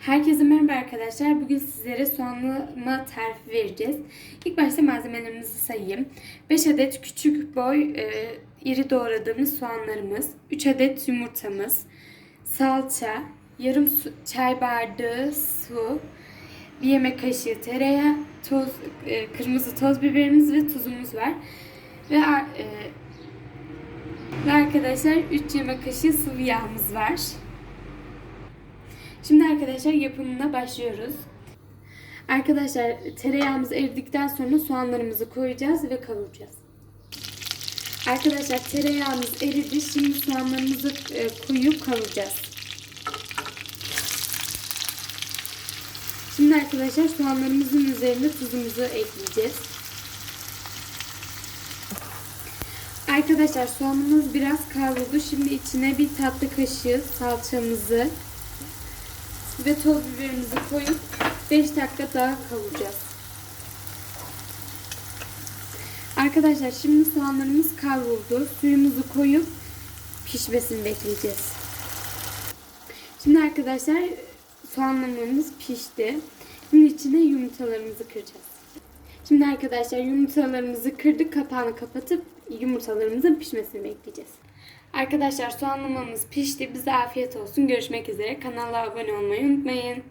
Herkese merhaba arkadaşlar. Bugün sizlere soğanlama tarifi vereceğiz. İlk başta malzemelerimizi sayayım. 5 adet küçük boy e, iri doğradığımız soğanlarımız, 3 adet yumurtamız, salça, yarım su, çay bardağı su, bir yemek kaşığı tereyağı, toz, e, kırmızı toz biberimiz ve tuzumuz var. Ve e, ve arkadaşlar 3 yemek kaşığı sıvı yağımız var. Şimdi arkadaşlar yapımına başlıyoruz. Arkadaşlar tereyağımız eridikten sonra soğanlarımızı koyacağız ve kavuracağız. Arkadaşlar tereyağımız eridi. Şimdi soğanlarımızı e, koyup kavuracağız. Şimdi arkadaşlar soğanlarımızın üzerine tuzumuzu ekleyeceğiz. Arkadaşlar soğanımız biraz kavruldu. Şimdi içine bir tatlı kaşığı salçamızı ve toz biberimizi koyup 5 dakika daha kavuracağız. Arkadaşlar şimdi soğanlarımız kavruldu. Suyumuzu koyup pişmesini bekleyeceğiz. Şimdi arkadaşlar soğanlarımız pişti. Şimdi içine yumurtalarımızı kıracağız. Şimdi arkadaşlar yumurtalarımızı kırdık. Kapağını kapatıp yumurtalarımızın pişmesini bekleyeceğiz. Arkadaşlar soğanlamamız pişti. Bize afiyet olsun. Görüşmek üzere. Kanala abone olmayı unutmayın.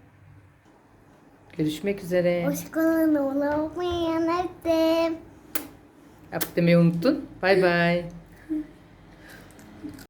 Görüşmek üzere. Hoşçakalın. Unutmayın. Öptüm. Yap demeyi unuttun. Bay bay.